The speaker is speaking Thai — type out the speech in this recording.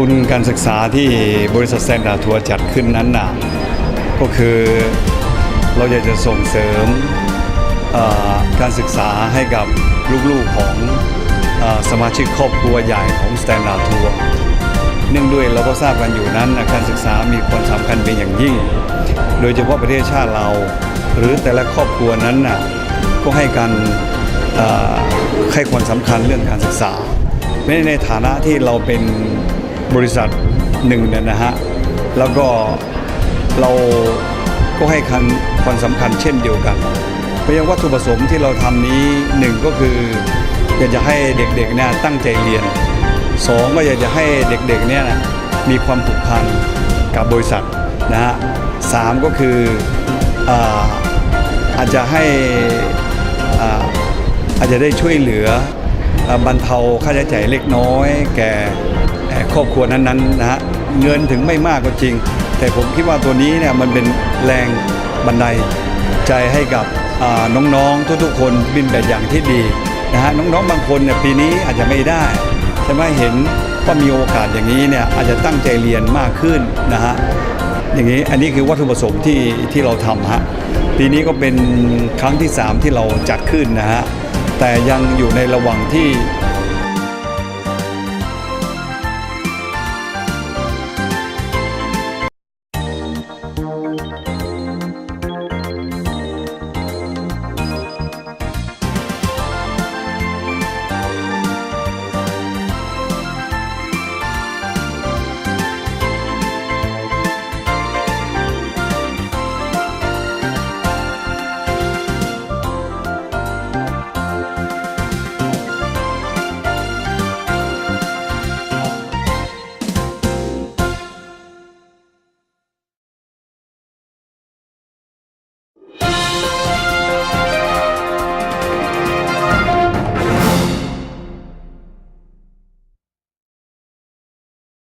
ทุนการศึกษาที่บริษัทแซนดาทัวร์จัดขึ้นนั้นน่ะก็คือเราอยากจะส่งเสริมการศึกษาให้กับลูกๆของอสมาชิกครอบครัวใหญ่ของสแตนดาร์ทัวร์เนื่องด้วยเราก็ทราบกันอยู่นั้นนะการศึกษามีความสำคัญเป็นอย่างยิ่ง โดยเฉพาะประเทศชาติเรา หรือแต่ละครอบครัวนั้นน่ะก็ให้การให้ความสำคัญเรื่องการศึกษาไม่ในฐานะที่เราเป็น บริษัทหนึ่งเนี่ยนะฮะ แล้วก็เราก็ให้คันความสำคัญเช่นเดียวกัน เพราะฉะนั้นวัตถุประสงค์ที่เราทำนี้หนึ่งก็คืออยากจะให้เด็กๆเนี่ยตั้งใจเรียนสองก็อยากจะให้เด็กๆเนี่ยมีความผูกพันกับบริษัทนะฮะสามก็คืออาอาจจะให้อาอาจจะได้ช่วยเหลือบรรเทาค่าใช้จ่ายเล็กน้อย แก่ ครอบครัวนั้นๆนะฮะเงินถึงไม่มากก็จริง แต่ผมคิดว่าตัวนี้เนี่ยมันเป็นแรงบันไดใจให้กับน้องๆทุกๆ คนบินแบบอย่างที่ดีนะฮะน้องๆบางคนเนี่ยปีนี้อาจจะไม่ได้ใช่ไหมเห็นว่ามีโอกาสอย่างนี้เนี่ยอาจจะตั้งใจเรียนมากขึ้นนะฮะอย่างนี้อันนี้คือวัตถุประสงค์ที่ที่เราทำฮะปีนี้ก็เป็นครั้งที่ 3 ที่เราจัดขึ้นนะฮะแต่ยังอยู่ในระหว่างที่